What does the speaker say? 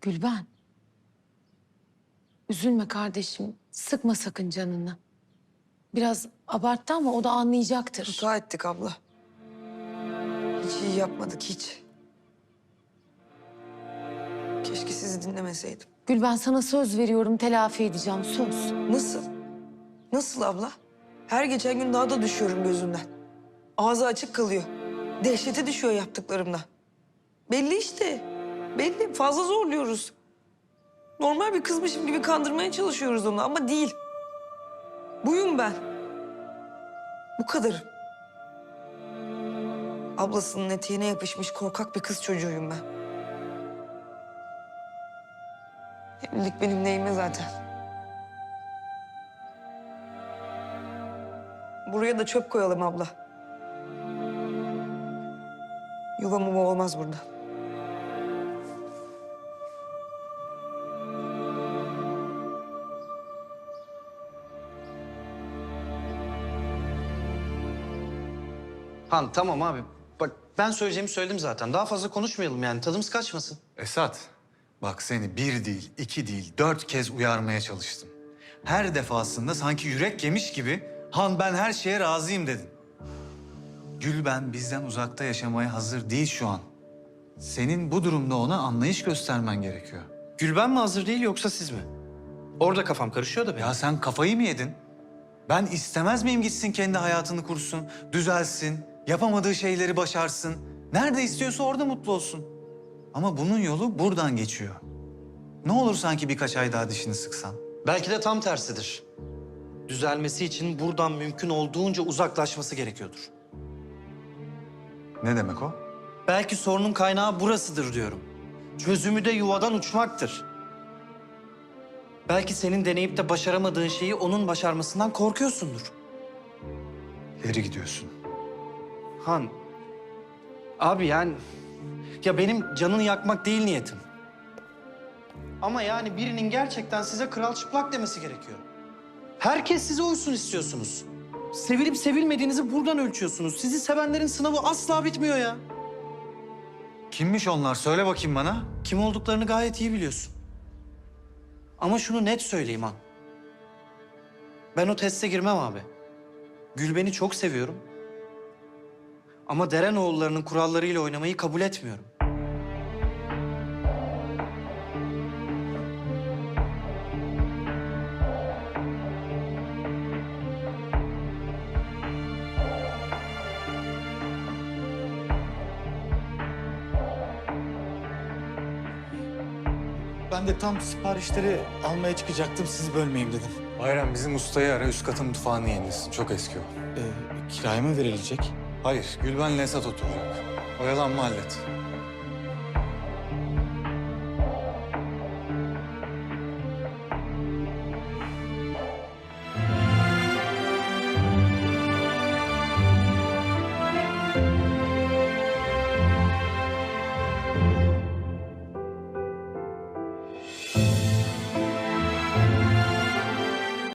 Gülben. Üzülme kardeşim. Sıkma sakın canını. Biraz abarttı ama o da anlayacaktır. Hata ettik abla. Hiç iyi yapmadık hiç. Keşke sizi dinlemeseydim. Gülben sana söz veriyorum telafi edeceğim söz. Nasıl? Nasıl abla? Her geçen gün daha da düşüyorum gözünden. Ağzı açık kalıyor. Dehşete düşüyor yaptıklarımdan. Belli işte. Belli. Fazla zorluyoruz. Normal bir kızmışım gibi kandırmaya çalışıyoruz onu ama değil. Buyum ben. Bu kadarım. Ablasının eteğine yapışmış korkak bir kız çocuğuyum ben. Evlilik benim neyime zaten. Buraya da çöp koyalım abla. Yuva muva olmaz burada. Han tamam abi. Bak ben söyleyeceğimi söyledim zaten. Daha fazla konuşmayalım yani. Tadımız kaçmasın. Esat, bak seni bir değil, iki değil, dört kez uyarmaya çalıştım. Her defasında sanki yürek yemiş gibi Han ben her şeye razıyım dedin. Gülben bizden uzakta yaşamaya hazır değil şu an. Senin bu durumda ona anlayış göstermen gerekiyor. Gülben mi hazır değil yoksa siz mi? Orada kafam karışıyor da benim. Ya sen kafayı mı yedin? Ben istemez miyim gitsin kendi hayatını kursun, düzelsin, yapamadığı şeyleri başarsın. Nerede istiyorsa orada mutlu olsun. Ama bunun yolu buradan geçiyor. Ne olur sanki birkaç ay daha dişini sıksan. Belki de tam tersidir. Düzelmesi için buradan mümkün olduğunca uzaklaşması gerekiyordur. Ne demek o? Belki sorunun kaynağı burasıdır diyorum. Çözümü de yuvadan uçmaktır. Belki senin deneyip de başaramadığın şeyi onun başarmasından korkuyorsundur. İleri gidiyorsun. Han. Abi yani... Ya benim canını yakmak değil niyetim. Ama yani birinin gerçekten size kral çıplak demesi gerekiyor. Herkes size uysun istiyorsunuz. Sevilip sevilmediğinizi buradan ölçüyorsunuz. Sizi sevenlerin sınavı asla bitmiyor ya. Kimmiş onlar? Söyle bakayım bana. Kim olduklarını gayet iyi biliyorsun. Ama şunu net söyleyeyim Han. Ben o teste girmem abi. Gülben'i çok seviyorum. Ama Derenoğullarının kurallarıyla oynamayı kabul etmiyorum. Ben de tam siparişleri almaya çıkacaktım. Sizi bölmeyeyim dedim. Bayram bizim ustayı ara üst katın mutfağını yenilesin. Çok eski o. Ee, kiraya mı verilecek? Hayır, Gülben'le Esat oturacak. Oyalanma hallet.